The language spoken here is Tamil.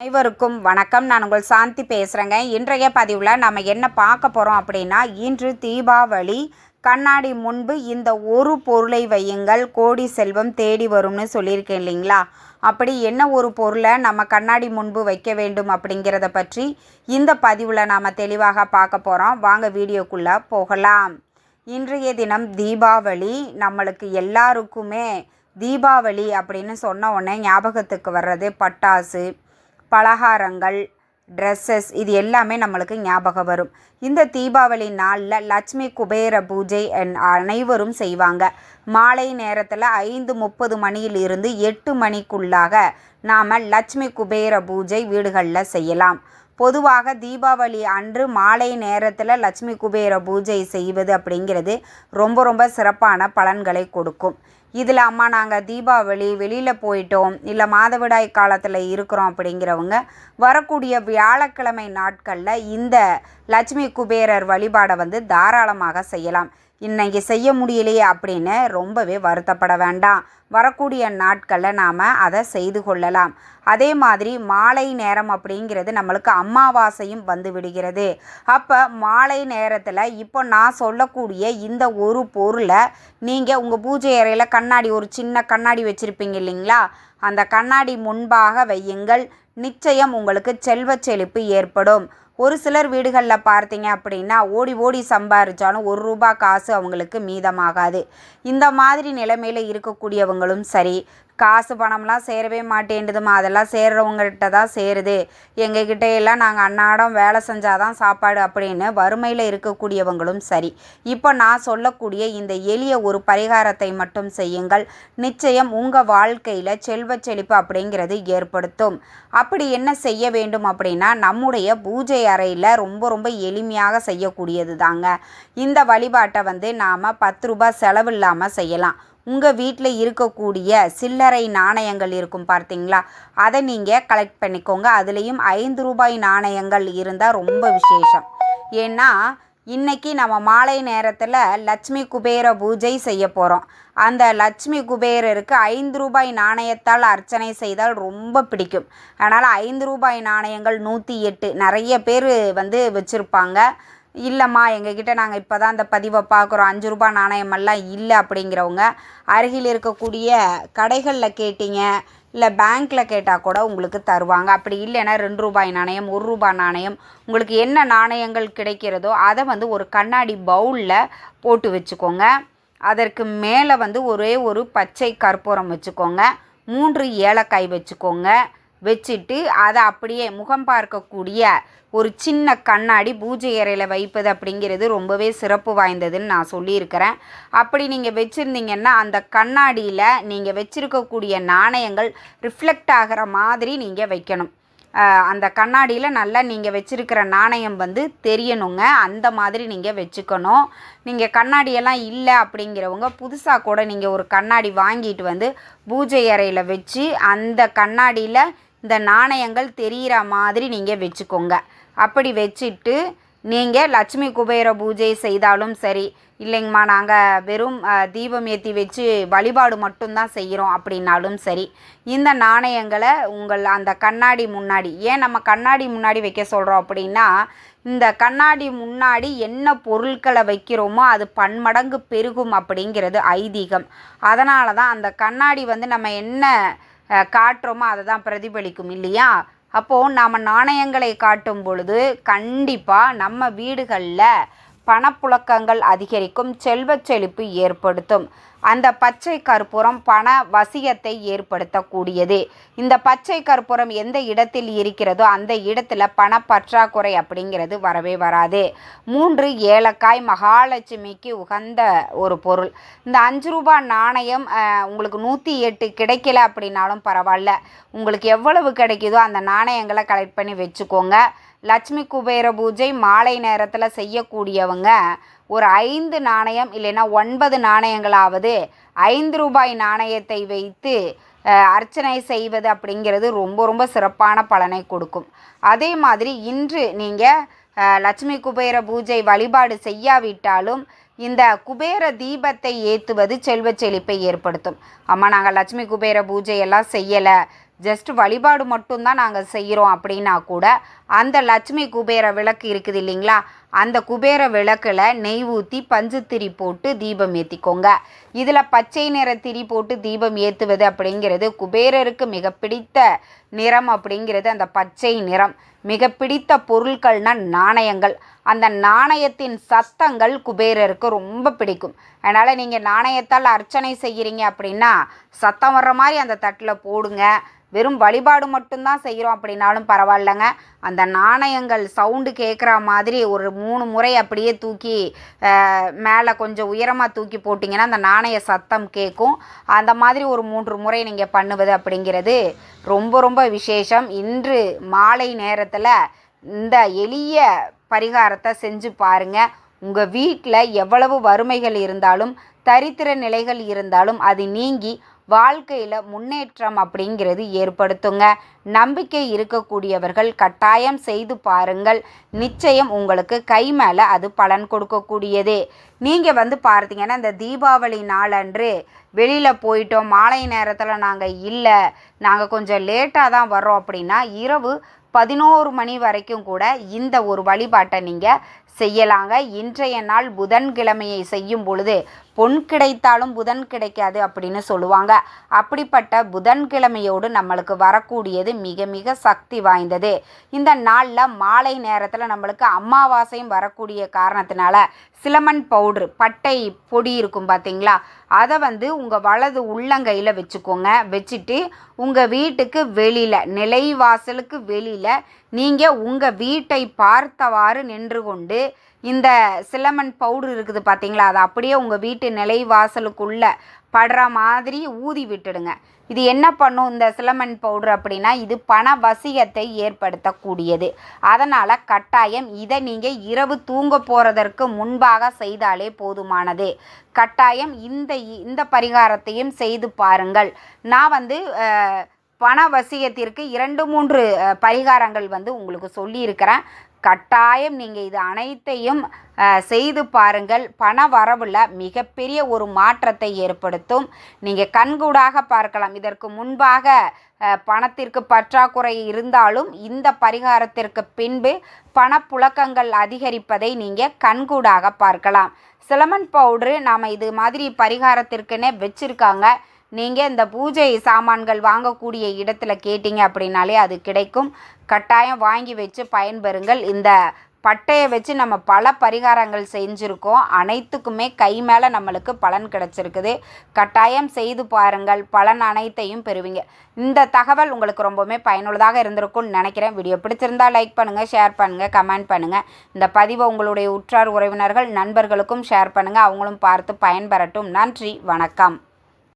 அனைவருக்கும் வணக்கம். நான் உங்கள் சாந்தி பேசுகிறேங்க இன்றைய பதிவில் நம்ம என்ன பார்க்க போகிறோம் அப்படின்னா இன்று தீபாவளி. கண்ணாடி முன்பு இந்த ஒரு பொருளை வையுங்கள். கோடி செல்வம் தேடி வரும்னு சொல்லியிருக்கேன் இல்லைங்களா? அப்படி என்ன ஒரு பொருளை நம்ம கண்ணாடி முன்பு வைக்க வேண்டும் அப்படிங்கிறத பற்றி இந்த பதிவில் நாம் தெளிவாக பார்க்க போகிறோம் வாங்க வீடியோக்குள்ளே போகலாம். இன்றைய தினம் தீபாவளி. நம்மளுக்கு எல்லாருக்குமே தீபாவளி அப்படின்னு சொன்ன உடனே ஞாபகத்துக்கு வர்றது பட்டாசு பலகாரங்கள் ட்ரெஸ்ஸஸ் இது எல்லாமே நம்மளுக்கு ஞாபகம் வரும். இந்த தீபாவளி நாளில் லட்சுமி குபேர பூஜை அனைவரும் செய்வாங்க. மாலை நேரத்தில் ஐந்து முப்பது மணியிலிருந்து எட்டு மணிக்குள்ளாக நாம் லட்சுமி குபேர பூஜை வீடுகளில் செய்யலாம். பொதுவாக தீபாவளி அன்று மாலை நேரத்தில் லட்சுமி குபேர பூஜை செய்வது அப்படிங்கிறது ரொம்ப ரொம்ப சிறப்பான பலன்களை கொடுக்கும். இதில் அம்மா நாங்கள் தீபாவளி வெளியில் போயிட்டோம். இல்லை மாதவிடாய் காலத்தில் இருக்கிறோம் அப்படிங்கிறவங்க வரக்கூடிய வியாழக்கிழமை நாட்களில் இந்த லட்சுமி குபேரர் வழிபாடை வந்து தாராளமாக செய்யலாம். இன்னைக்கு செய்ய முடியலையே அப்படின்னு ரொம்பவே வருத்தப்பட வேண்டாம். வரக்கூடிய நாட்களில் நாம் அதை செய்து கொள்ளலாம். அதே மாதிரி மாலை நேரம் அப்படிங்கிறது நம்மளுக்கு அமாவாசையும் வந்து விடுகிறது. அப்போ மாலை நேரத்தில் இப்போ நான் சொல்லக்கூடிய இந்த ஒரு பொருளை நீங்கள் உங்கள் பூஜை அறையில் கண்ணாடி ஒரு சின்ன கண்ணாடி வச்சுருப்பீங்க இல்லைங்களா? அந்த கண்ணாடி முன்பாக வையுங்கள். நிச்சயம் உங்களுக்கு செல்வச் செழிப்பு ஏற்படும். ஒரு சிலர் வீடுகளில் பார்த்தீங்க அப்படின்னா ஓடி ஓடி சம்பாரிச்சாலும் ஒரு ரூபா காசு அவங்களுக்கு மீதமாகாது. இந்த மாதிரி நிலைமையில் இருக்கக்கூடியவங்களும் சரி காசு பணம்லாம் சேரவே மாட்டேன்டுதுமா அதெல்லாம் சேர்றவங்ககிட்ட தான் சேருது. எங்ககிட்ட எல்லாம் நாங்கள் அன்னாடம் வேலை செஞ்சாதான் சாப்பாடு அப்படின்னு வறுமையில் இருக்கக்கூடியவங்களும் சரி. இப்போ நான் சொல்லக்கூடிய இந்த எளிய ஒரு பரிகாரத்தை மட்டும் செய்யுங்கள். நிச்சயம் உங்கள் வாழ்க்கையில் செல்வச் செழிப்பு அப்படிங்கிறது ஏற்படுத்தும். அப்படி என்ன செய்ய வேண்டும் அப்படின்னா நம்முடைய பூஜை அறையில் ரொம்ப ரொம்ப எளிமையாக செய்யக்கூடியது தாங்க இந்த வழிபாட்டை வந்து நாம் பத்து ரூபாய் செலவில்லாமல் செய்யலாம். உங்கள் வீட்டில் இருக்கக்கூடிய சில்லறை நாணயங்கள் இருக்கும் பார்த்தீங்களா? அதை நீங்கள் கலெக்ட் பண்ணிக்கோங்க. அதுலேயும் ஐந்து ரூபாய் நாணயங்கள் இருந்தால் ரொம்ப விசேஷம். ஏன்னா இன்றைக்கி நம்ம மாலை நேரத்தில் லட்சுமி குபேர பூஜை செய்ய போகிறோம் அந்த லட்சுமி குபேரருக்கு ஐந்து ரூபாய் நாணயத்தால் அர்ச்சனை செய்தால் ரொம்ப பிடிக்கும். அதனால் ஐந்து ரூபாய் நாணயங்கள் நூற்றி எட்டு நிறைய பேர் வந்து வச்சுருப்பாங்க. இல்லைம்மா எங்ககிட்ட நாங்கள் இப்போ தான் இந்த பதிவை பார்க்குறோம். அஞ்சு ரூபாய் நாணயமெல்லாம் இல்லை அப்படிங்கிறவங்க அருகில் இருக்கக்கூடிய கடைகளில் கேட்டீங்க இல்லை பேங்க்கில் கேட்டால் கூட உங்களுக்கு தருவாங்க. அப்படி இல்லைன்னா ரெண்டு ரூபாய் நாணயம் ஒரு ரூபாய் நாணயம் உங்களுக்கு என்ன நாணயங்கள் கிடைக்கிறதோ அதை வந்து ஒரு கண்ணாடி பவுலில் போட்டு வச்சுக்கோங்க. அதற்கு மேலே வந்து ஒரே ஒரு பச்சை கற்பூரம் வச்சுக்கோங்க. மூன்று ஏலக்காய் வச்சுக்கோங்க. வச்சுட்டு அதை அப்படியே முகம் பார்க்கக்கூடிய ஒரு சின்ன கண்ணாடி பூஜை அறையில் வைப்பது அப்படிங்கிறது ரொம்பவே சிறப்பு வாய்ந்ததுன்னு நான் சொல்லியிருக்கிறேன். அப்படி நீங்கள் வச்சுருந்தீங்கன்னா அந்த கண்ணாடியில் நீங்கள் வச்சுருக்கக்கூடிய நாணயங்கள் ரிஃப்ளெக்ட் ஆகிற மாதிரி நீங்கள் வைக்கணும். அந்த கண்ணாடியில் நல்லா நீங்கள் வச்சுருக்கிற நாணயம் வந்து தெரியணுங்க. அந்த மாதிரி நீங்கள் வச்சுக்கணும். நீங்கள் கண்ணாடியெல்லாம் இல்லை அப்படிங்கிறவங்க புதுசாக கூட நீங்கள் ஒரு கண்ணாடி வாங்கிட்டு வந்து பூஜை அறையில் வச்சு அந்த கண்ணாடியில் இந்த நாணயங்கள் தெரிகிற மாதிரி நீங்கள் வச்சுக்கோங்க. அப்படி வச்சுட்டு நீங்கள் லட்சுமி குபேர பூஜை செய்தாலும் சரி இல்லைங்கம்மா நாங்கள் வெறும் தீபம் ஏற்றி வச்சு வழிபாடு மட்டும்தான் செய்கிறோம் அப்படின்னாலும் சரி இந்த நாணயங்களை உங்கள் அந்த கண்ணாடி முன்னாடி ஏன் நம்ம கண்ணாடி முன்னாடி வைக்க சொல்கிறோம் அப்படின்னா இந்த கண்ணாடி முன்னாடி என்ன பொருட்களை வைக்கிறோமோ அது பன்மடங்கு பெருகும் அப்படிங்கிறது ஐதீகம். அதனால தான் அந்த கண்ணாடி வந்து நம்ம என்ன காட்டுறோமோ அதை தான் பிரதிபலிக்கும் இல்லையா? அப்போது நாம் நாணயங்களை காட்டும் பொழுது கண்டிப்பாக நம்ம வீடுகளில் பணப்புழக்கங்கள் அதிகரிக்கும் செல்வச் செழிப்பு ஏற்படுத்தும். அந்த பச்சை கற்பூரம் பண வசியத்தை ஏற்படுத்தக்கூடியது. இந்த பச்சை கற்பூரம் எந்த இடத்தில் இருக்கிறதோ அந்த இடத்துல பண பற்றாக்குறை அப்படிங்கிறது வரவே வராது. மூன்று ஏலக்காய் மகாலட்சுமிக்கு உகந்த ஒரு பொருள். இந்த அஞ்சு ரூபாய் நாணயம் உங்களுக்கு நூற்றி எட்டு கிடைக்கல அப்படின்னாலும் பரவாயில்ல. உங்களுக்கு எவ்வளவு கிடைக்குதோ அந்த நாணயங்களை கலெக்ட் பண்ணி வச்சுக்கோங்க. லட்சுமி குபேர பூஜை மாலை நேரத்தில் செய்யக்கூடியவங்க ஒரு ஐந்து நாணயம் இல்லைன்னா ஒன்பது நாணயங்களாவது ஐந்து ரூபாய் நாணயத்தை வைத்து அர்ச்சனை செய்வது அப்படிங்கிறது ரொம்ப ரொம்ப சிறப்பான பலனை கொடுக்கும். அதே மாதிரி இன்று நீங்கள் லட்சுமி குபேர பூஜை வழிபாடு செய்யாவிட்டாலும் இந்த குபேர தீபத்தை ஏற்றுவது செல்வ செழிப்பை ஏற்படுத்தும். அம்மா நாங்கள் லட்சுமி குபேர பூஜை எல்லாம் செய்யலை. ஜஸ்ட் வழிபாடு மட்டும்தான் நாங்கள் செய்கிறோம் அப்படின்னா கூட அந்த லட்சுமி குபேர விளக்கு இருக்குது இல்லைங்களா? அந்த குபேர விளக்கில் நெய் ஊற்றி பஞ்சுத்திரி போட்டு தீபம் ஏற்றிக்கோங்க இதில் பச்சை நிற திரி போட்டு தீபம் ஏற்றுவது அப்படிங்கிறது குபேரருக்கு மிக பிடித்த நிறம் அப்படிங்கிறது அந்த பச்சை நிறம். மிக பிடித்த பொருட்கள்னால் நாணயங்கள். அந்த நாணயத்தின் சத்தங்கள் குபேரருக்கு ரொம்ப பிடிக்கும். அதனால் நீங்கள் நாணயத்தால் அர்ச்சனை செய்கிறீங்க அப்படின்னா சத்தம் வர்ற மாதிரி அந்த தட்டில் போடுங்க. வெறும் வழிபாடு மட்டும்தான் செய்கிறோம் அப்படின்னாலும் பரவாயில்லைங்க. அந்த நாணயங்கள் சவுண்டு கேட்குற மாதிரி ஒரு மூணு முறை அப்படியே தூக்கி மேலே கொஞ்சம் உயரமாக தூக்கி போட்டிங்கன்னா அந்த நாணய சத்தம் கேட்கும் அந்த மாதிரி ஒரு மூன்று முறை நீங்கள் பண்ணுவது அப்படிங்கிறது ரொம்ப ரொம்ப விசேஷம். இன்று மாலை நேரத்தில் இந்த எளிய பரிகாரத்தை செஞ்சு பாருங்கள் உங்கள் வீட்டில் எவ்வளவு வறுமைகள் இருந்தாலும் தரித்திர நிலைகள் இருந்தாலும் அது நீங்கி வாழ்க்கையில் முன்னேற்றம் அப்படிங்கிறது ஏற்படுத்துங்க. நம்பிக்கை இருக்கக்கூடியவர்கள் கட்டாயம் செய்து பாருங்கள். நிச்சயம் உங்களுக்கு கை மேலே அது பலன் கொடுக்கக்கூடியது. நீங்கள் வந்து பார்த்தீங்கன்னா இந்த தீபாவளி நாளன்று வெளியில் போயிட்டோம். மாலை நேரத்தில் நாங்கள் இல்லை. நாங்கள் கொஞ்சம் லேட்டாக தான் வர்றோம் அப்படின்னா இரவு பதினோரு மணி வரைக்கும் கூட இந்த ஒரு வழிபாட்டை நீங்கள் செய்யலாங்க. இன்றைய நாள் புதன்கிழமையை செய்யும் பொழுது பொன் கிடைத்தாலும் புதன் கிடைக்காது அப்படின்னு சொல்லுவாங்க. அப்படிப்பட்ட புதன்கிழமையோடு நம்மளுக்கு வரக்கூடியது மிக மிக சக்தி வாய்ந்தது. இந்த நாளில் மாலை நேரத்தில் நம்மளுக்கு அமாவாசையும் வரக்கூடிய காரணத்தினால சிலமன் பவுட்ரு பட்டை பொடி இருக்கும் பார்த்தீங்களா அதை வந்து உங்கள் வலது உள்ளங்கையில் வச்சுக்கோங்க. வச்சுட்டு உங்கள் வீட்டுக்கு வெளியில் நிலைவாசலுக்கு வெளியில் நீங்கள் உங்கள் வீட்டை பார்த்தவாறு நின்று கொண்டு இந்த சிலமன் பவுடர் இருக்குது பார்த்தீங்களா அதை அப்படியே உங்கள் வீட்டு நிலை வாசலுக்குள்ளே படுற மாதிரி ஊதி விட்டுடுங்க. இது என்ன பண்ணும்? இந்த சிலமன் பவுடர் அப்படின்னா இது பண வசியத்தை ஏற்படுத்தக்கூடியது. அதனால் கட்டாயம் இதை நீங்கள் இரவு தூங்க போகிறதற்கு முன்பாக செய்தாலே போதுமானது. கட்டாயம் இந்த இந்த பரிகாரத்தையும் செய்து பாருங்கள். நான் வந்து பண வசியத்திற்கு இரண்டு மூன்று பரிகாரங்கள் வந்து உங்களுக்கு சொல்லியிருக்கிறேன். கட்டாயம் நீங்கள் இது அனைத்தையும் செய்து பாருங்கள். பண வரவில் மிகப்பெரிய ஒரு மாற்றத்தை ஏற்படுத்தும். நீங்கள் கண்கூடாக பார்க்கலாம். இதற்கு முன்பாக பணத்திற்கு பற்றாக்குறை இருந்தாலும் இந்த பரிகாரத்திற்கு பின்பு பணப்புழக்கங்கள் அதிகரிப்பதை நீங்கள் கண்கூடாக பார்க்கலாம். சிலமன் பவுடரு நாம் இது மாதிரி பரிகாரத்திற்குன்னே வச்சுருக்காங்க. நீங்கள் இந்த பூஜை சாமான்கள் வாங்கக்கூடிய இடத்துல கேட்டிங்க அப்படின்னாலே அது கிடைக்கும். கட்டாயம் வாங்கி வச்சு பயன்பெறுங்கள். இந்த பட்டையை வச்சு நம்ம பல பரிகாரங்கள் செஞ்சுருக்கோம். அனைத்துக்குமே கை மேலே நம்மளுக்கு பலன் கிடச்சிருக்குது. கட்டாயம் செய்து பாருங்கள். பலன் அனைத்தையும் பெறுவீங்க. இந்த தகவல் உங்களுக்கு ரொம்பவுமே பயனுள்ளதாக இருந்திருக்கும்னு நினைக்கிறேன். வீடியோ பிடிச்சிருந்தால் லைக் பண்ணுங்கள் ஷேர் பண்ணுங்கள் கமெண்ட் பண்ணுங்கள் இந்த பதிவை உங்களுடைய உற்றார் உறவினர்கள் நண்பர்களுக்கும் ஷேர் பண்ணுங்கள் அவங்களும் பார்த்து பயன்பெறட்டும். நன்றி வணக்கம்.